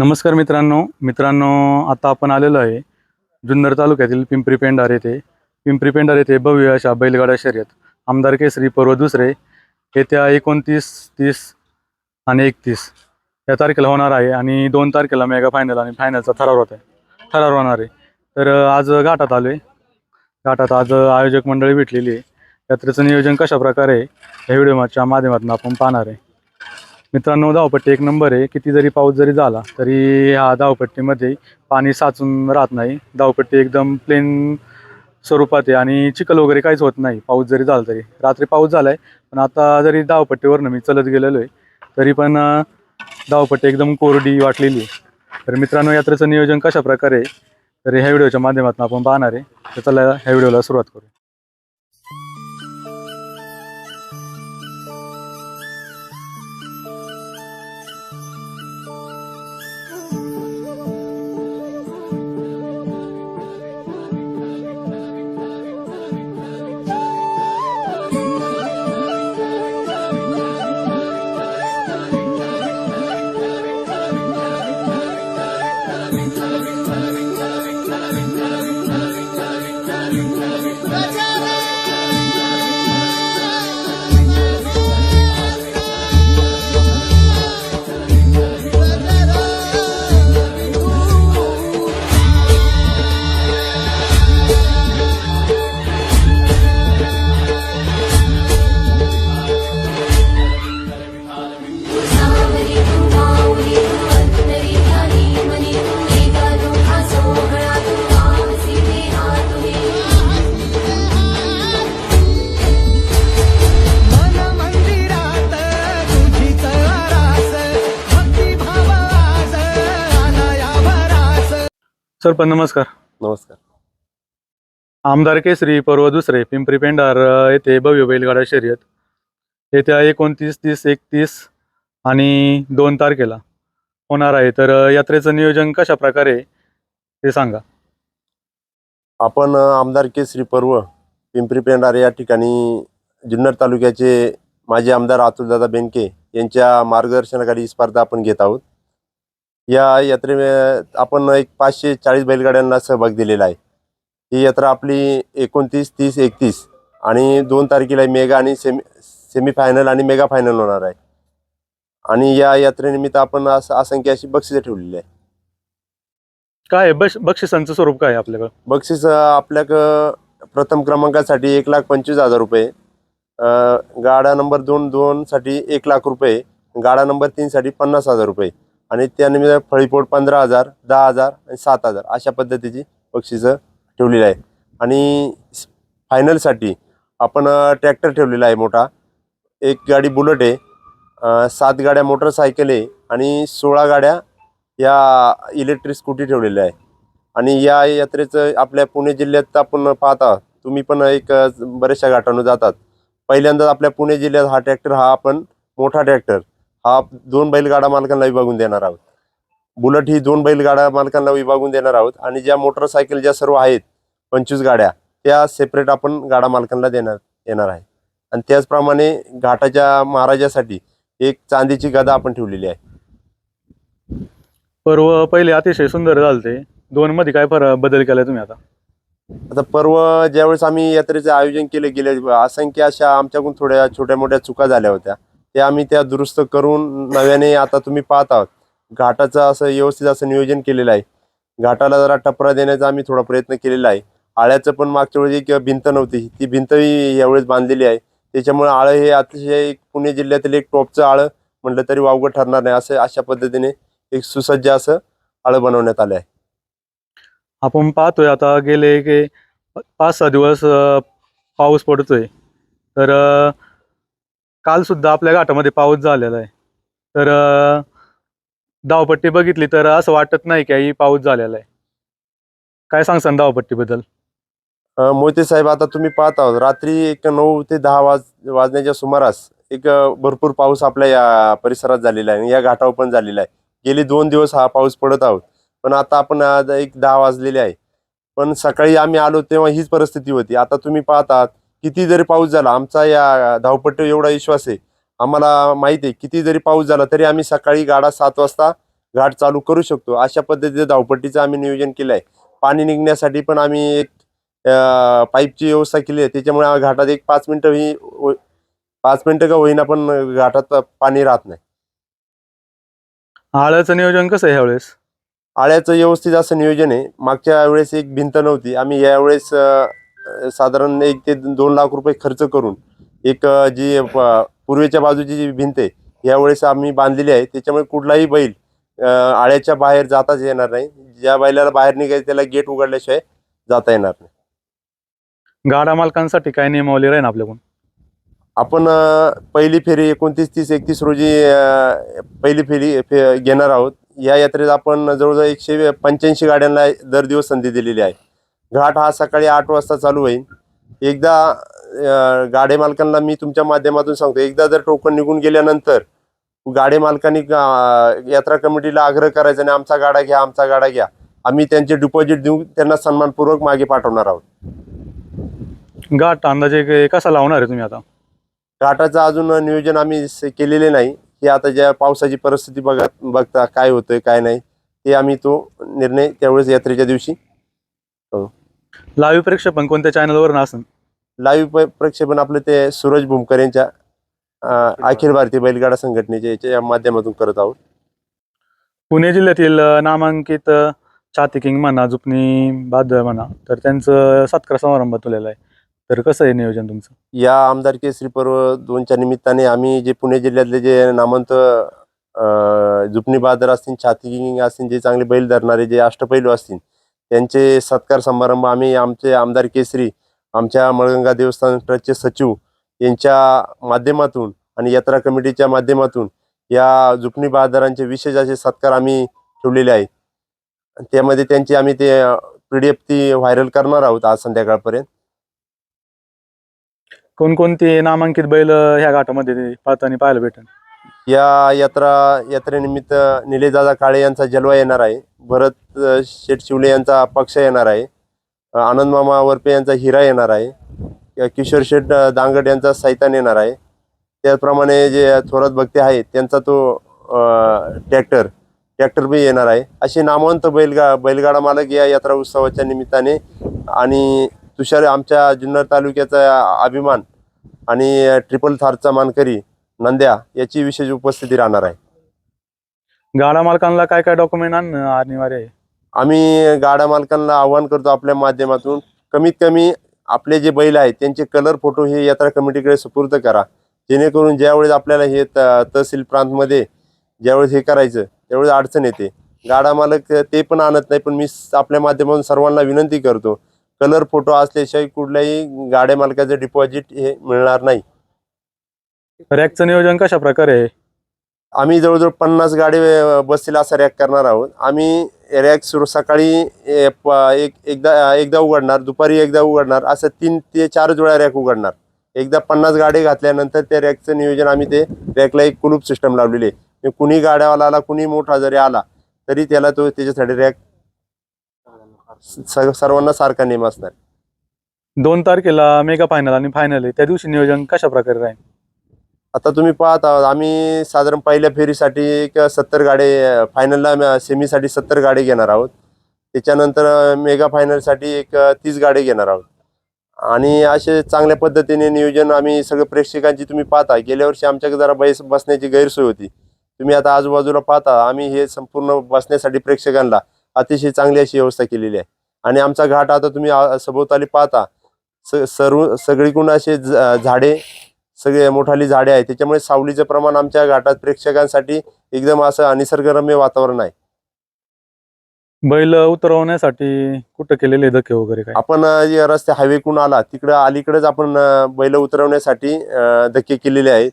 नमस्कार मित्रांनो. मित्रांनो आता आपण आलेलो आहे जुन्नर तालुक्यातील पिंपरी पेंडार येथे. पिंपरी पेंडार येथे भव्य अशा बैलगाडा शर्यत. आमदार केसरी पर्व दुसरे येत्या एकोणतीस तीस आणि एकतीस या तारखेला होणार आहे आणि दोन तारखेला मेगा फायनल आणि फायनलचा ठराव होत आहे. ठराव होणार आहे. तर आज घाटात आलो आहे घाटात आज आयोजक मंडळी भेटलेली आहे. यात्रेचं नियोजन कशा प्रकारे आहे या व्हिडिओच्या माध्यमातून आपण पाहणार आहे. मित्रांनो धावपट्टी एक नंबर आहे. किती जरी पाऊस जरी झाला तरी ह्या धावपट्टीमध्ये पाणी साचून राहत नाही. धावपट्टी एकदम प्लेन स्वरूपात आहे आणि चिखल वगैरे काहीच होत नाही. पाऊस जरी झाला तरी. रात्री पाऊस झाला आहे पण आता जरी धावपट्टीवरनं मी चलत गेलेलो आहे तरी पण धावपट्टी एकदम कोरडी वाटलेली आहे. तर मित्रांनो यात्रेचं नियोजन कशा प्रकारे आहे तर ह्या व्हिडिओच्या माध्यमातून आपण पाहणार आहे. तर चला ह्या व्हिडिओला सुरुवात करू. Loving, loving, loving, loving, loving. Sir पण नमस्कार. नमस्कार. आमदार केसरी पर्व दुसरे पिंपरी पेंढार अ, येथे भव्य बैलगाडा शर्यत. येत्या एकोणतीस तीस एकतीस आणि दोन तारखेला होणार आहे. तर यात्रेचं नियोजन कशा प्रकारे ते सांगा. आपण आमदार केसरी पर्व पिंपरी पेंढार या ठिकाणी जुन्नर तालुक्याचे माजी आमदार अतुलदादा बेनके यांच्या मार्गदर्शनाखाली ही स्पर्धा आपण घेत आहोत. या यात्रे आपण एक पाचशे चाळीस बैलगाड्यांना सहभाग दिलेला आहे. ही यात्रा आपली एकोणतीस तीस एकतीस आणि दोन तारखेला मेगा आणि सेमी सेमीफायनल आणि मेगा फायनल होणार आहे. आणि या यात्रेनिमित्त आपण असं असंख्य अशी बक्षिसं ठेवलेली आहे काय आहे? बश बक्षिसांचं स्वरूप काय आहे आपल्याकडं? बक्षीस अ, आपल्याक प्रथम क्रमांकासाठी एक लाख पंचवीस हजार रुपये अ, गाडा नंबर दोन दोनसाठी एक लाख रुपये गाडा नंबर तीनसाठी पन्नास हजार रुपये. आणि त्यानिमित्त म्हणजे फळीपोट पंधरा हजार दहा हजार आणि सात हजार अशा पद्धतीची बक्षिसं ठेवलेली आहे. आणि फायनलसाठी आपण ट्रॅक्टर ठेवलेला आहे मोठा. एक गाडी बुलेट आहे सात गाड्या मोटरसायकल आहे आणि सोळा गाड्या या इलेक्ट्रिक स्कूटी ठेवलेल्या आहे. आणि या यात्रेचं आपल्या पुणे जिल्ह्यात आपण पाहता तुम्ही पण एक बऱ्याचशा घाटांना जातात. पहिल्यांदाच आपल्या पुणे जिल्ह्यात हा ट्रॅक्टर हा आपण मोठा ट्रॅक्टर हा दोन बैलगाडा मालकांना विभागून देणार आहोत. बुलेट ही दोन बैलगाडा मालकांना विभागून देणार आहोत आणि ज्या मोटरसायकल ज्या सर्व आहेत पंचवीस गाड्या त्या सेपरेट आपण गाडा मालकांना देणार येणार आहे. आणि त्याचप्रमाणे घाटाच्या महाराजासाठी एक चांदीची गदा आपण ठेवलेली आहे. पर्व पहिले अतिशय सुंदर झालते. दोन मध्ये काय फरक बदल केलाय तुम्ही आता? आता पर्व ज्यावेळेस आम्ही यात्रेचे आयोजन केले गेले असंख्य अशा आमच्याकडून थोड्या छोट्या मोठ्या चुका झाल्या होत्या. त्या आम्ही त्या दुरुस्त करून नव्याने आता तुम्ही पाहत आहात घाटाचं असं व्यवस्थित असं नियोजन केलेलं आहे. घाटाला जरा टपरा देण्याचा आम्ही थोडा प्रयत्न केलेला आहे. आळ्याचं पण मागच्या वेळेस किंवा भिंत नव्हती ती भिंतही यावेळेस बांधलेली आहे. त्याच्यामुळे आळं हे अतिशय पुणे जिल्ह्यातील एक टॉपचं आळं म्हटलं तरी वावगं ठरणार नाही. असं अशा पद्धतीने एक सुसज्ज असं आळं बनवण्यात आलं आहे. आपण पाहतोय आता गेले की पाच सहा दिवस पाऊस पडतोय. तर काल सुद्धा आपल्या घाटामध्ये पाऊस झालेला आहे. तर धावपट्टी बघितली तर असं वाटत नाही की ही पाऊस झालेला आहे. काय सांगसान धावपट्टीबद्दल? मोहिते साहेब आता तुम्ही पाहत आहोत रात्री एक नऊ ते दहा वाज वाजण्याच्या सुमारास एक भरपूर पाऊस आपल्या या परिसरात झालेला आहे या घाटावर पण झालेला आहे. गेले दोन दिवस हा पाऊस पडत आहोत पण आता आपण आज एक दहा वाजलेले आहे. पण सकाळी आम्ही आलो तेव्हा हीच परिस्थिती होती. आता तुम्ही पाहत आहात किती जरी पाऊस झाला आमचा या धावपट्टीवर एवढा विश्वास आहे. आम्हाला माहिती आहे किती जरी पाऊस झाला तरी आम्ही सकाळी गाडा सात वाजता घाट चालू करू शकतो. अशा पद्धतीचं धावपट्टीचं आम्ही नियोजन केलं आहे. पाणी निघण्यासाठी पण आम्ही एक पाईपची व्यवस्था केली आहे. त्याच्यामुळे घाटात एक पाच मिनटं ही हो- पाच मिनटं का होईना पण घाटात पाणी राहत नाही. आळ्याचं नियोजन कसं आहे ह्यावेळेस? आळ्याचं व्यवस्थित असं नियोजन आहे. मागच्या वेळेस एक भिंत नव्हती. आम्ही यावेळेस साधारण एक ते दोन लाख रुपये खर्च करून एक जी पूर्वेच्या बाजूची जी भिंत आहे यावेळेस आम्ही बांधलेली आहे. त्याच्यामुळे कुठलाही बैल आळ्याच्या बाहेर जाताच येणार नाही. ज्या बैलाला बाहेर निघायचं त्याला गेट उघडल्याशिवाय जाता येणार नाही. गाडा मालकांसाठी काय नियमावली राहील आपल्याकडून? आपण पहिली फेरी एकोणतीस तीस एकतीस रोजी पहिली फेरी फे घेणार आहोत. या यात्रेत आपण जवळजवळ एकशे पंच्याऐंशी गाड्यांना दर दिवस संधी दिलेली आहे. घाट हा सकाळी आठ वाजता चालू होईल. एकदा गाडे मालकांना मी तुमच्या माध्यमातून सांगतो. एकदा जर टोकन निघून गेल्यानंतर गाडे मालकांनी यात्रा कमिटीला आग्रह करायचा आणि आमचा गाडा घ्या आमचा गाडा घ्या. आम्ही त्यांचे डिपॉझिट देऊन त्यांना सन्मानपूर्वक मागे पाठवणार आहोत. गाठ अंदाजे कसा लावणार आहे तुम्ही आता? घाटाचं अजून नियोजन आम्ही केलेले नाही. की आता ज्या पावसाची परिस्थिती बघा बघता काय होतंय काय नाही ते आम्ही तो निर्णय त्यावेळेस यात्रेच्या दिवशी लाईव्ह प्रेक्षेपण कोणत्या चॅनलवर असेल लाईव्ह प्रक्षेपण आपलं ते सूरज भूमकर यांच्या अं, अखिल भारतीय बैलगाडा संघटनेच्या याच्या माध्यमातून करत आहोत. पुणे जिल्ह्यातील अ, नामांकित अ, छाती किंग म्हणा जुपणी बादळ म्हणा तर त्यांचं सत्कार समारंभ तुलेला आहे. तर कसं आहे नियोजन तुमचं? या आमदार केसरी पर्व दोनच्या निमित्ताने आम्ही जे पुणे जिल्ह्यातले जे नामवंत अं, जुपणी बहादर असतील छाती किंग असतील जे चांगले बैल धरणारे जे अष्टपैलू असतील त्यांचे सत्कार समारंभ आम्ही आमचे आमदार केसरी आमच्या मळगंगा देवस्थान ट्रस्टचे सचिव यांच्या माध्यमातून आणि यात्रा कमिटीच्या माध्यमातून या जुपणी बहादरांचे विशेष असे सत्कार आम्ही ठेवलेले आहेत. त्यामध्ये त्यांची आम्ही ते पी डी एफ ती व्हायरल करणार आहोत आज संध्याकाळपर्यंत. कोणकोणती नामांकित बैल ह्या घाटामध्ये पाहताना पाहायला भेटेल? या यात्रा यात्रेनिमित्त निलेदादा काळे यांचा जलवा येणार आहे. भरत अ, शेठ शिवले यांचा पक्ष येणार आहे. अ, आनंद मामा वरपे यांचा हिरा येणार आहे. अ, किशोर शेठ अ, यांचा सैतान येणार आहे. त्याचप्रमाणे जे थोरात भक्ती आहेत त्यांचा तो ट्रॅक्टर ट्रॅक्टर बी येणार आहे. असे नामवंत बैलगा बैलगाडा मालक या यात्रा उत्सवाच्या निमित्ताने आणि तुषार आमच्या जुन्नर तालुक्याचा अभिमान आणि ट्रिपल थारचा मानकरी नंद्या याची विशेष उपस्थिती राहणार आहे. गाडा मालकांना काय काय डॉक्युमेंट आणणं अनिवार्य आहे? आम्ही गाडा मालकांना आवाहन करतो आपल्या माध्यमातून कमीत कमी आपले जे बैल आहेत त्यांचे कलर फोटो हे यात्रा कमिटीकडे सुपूर्द करा. जेणेकरून ज्यावेळेस आपल्याला हे तहसील प्रांतमध्ये ज्यावेळेस हे करायचं त्यावेळेस अडचण येते. गाडा मालक ते पण आणत नाही पण मी आपल्या माध्यमातून सर्वांना विनंती करतो. कलर फोटो असल्याशिवाय कुठल्याही गाड्या मालकाचं डिपॉझिट हे मिळणार नाही. रॅकचं नियोजन कशा प्रकारे आहे? आम्ही जवळजवळ पन्नास गाडी अ, बसतील असा रॅक करणार आहोत. आम्ही रॅक सुरू सकाळी ए, प- एक एकदा एकदा उघडणार दुपारी एकदा उघडणार असं तीन ते चार जोड्या रॅक उघडणार. एकदा पन्नास गाडी घातल्यानंतर त्या रॅकचं नियोजन आम्ही ते रॅकला एक कुलूप सिस्टम लावलेली आहे. म्हणजे कुणी गाड्यावाला आला कुणी मोठा जरी आला तरी त्याला तो त्याच्यासाठी रॅक स- सर्वांना सारखा नेम असणार. दोन तारखेला मेगा फायनल आणि फायनल आहे. त्या दिवशी नियोजन कशा प्रकारे राहील? आता तुम्ही पाहत आहात आम्ही साधारण पहिल्या फेरीसाठी एक सत्तर गाडी फायनलला सेमीसाठी सत्तर गाडी घेणार आहोत. त्याच्यानंतर मेगा फायनलसाठी एक तीस गाडी घेणार आहोत. आणि असे चांगल्या पद्धतीने नियोजन आम्ही सगळं प्रेक्षकांची तुम्ही पाहता. गेल्या वर्षी आमच्याकडे जरा बैस बसण्याची गैरसोय होती. तुम्ही आता आजूबाजूला पाहता आम्ही हे संपूर्ण बसण्यासाठी प्रेक्षकांना अतिशय चांगली अशी व्यवस्था केलेली आहे. आणि आमचा घाट आता तुम्ही सभोवताली पाहता. स सर्व सगळीकडून असे झाडे सगळे मोठाली झाडे आहेत. त्याच्यामुळे सावलीचं प्रमाण आमच्या घाटात प्रेक्षकांसाठी एकदम असं निसर्गरम्य वातावरण आहे. बैल उतरवण्यासाठी कुठं केलेले धक्के वगैरे काय? आपण जे रस्ते हायवेकडून आला तिकडं अलीकडेच आपण बैल उतरवण्यासाठी धक्के केलेले आहेत.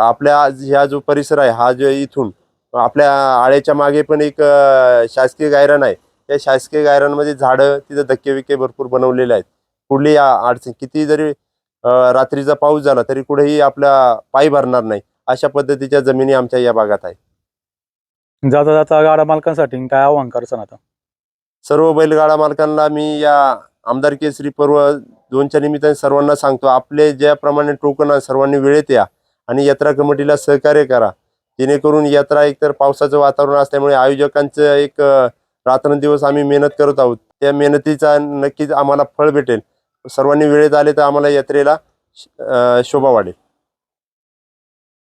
आपल्या ह्या जो परिसर आहे हा जो इथून आपल्या आळ्याच्या मागे पण एक शासकीय गायरान आहे. त्या शासकीय गायरानमध्ये झाडं तिथं धक्के विक्के भरपूर बनवलेले आहेत. कुठली आ- अडचण किती जरी रात्रीचा पाऊस झाला तरी कुठेही आपला पाय भरणार नाही. अशा पद्धतीच्या जमिनी आमच्या या भागात आहे जाता जाता गाडा मालकांसाठी काय आव्हान करसान आता? सर्व बैलगाडा मालकांना मी या आमदार केसरी पर्व दोनच्या निमित्ताने सर्वांना सांगतो आपले ज्याप्रमाणे टोकन सर्वांनी वेळेत या आणि यात्रा कमिटीला सहकार्य करा. जेणेकरून यात्रा एकतर पावसाचं वातावरण असल्यामुळे आयोजकांचं एक रात्रंदिवस आम्ही मेहनत करत आहोत. त्या मेहनतीचा नक्कीच आम्हाला फळ भेटेल. सर्वांनी वेळेत आले तर आम्हाला यात्रेला शोभा वाढेल.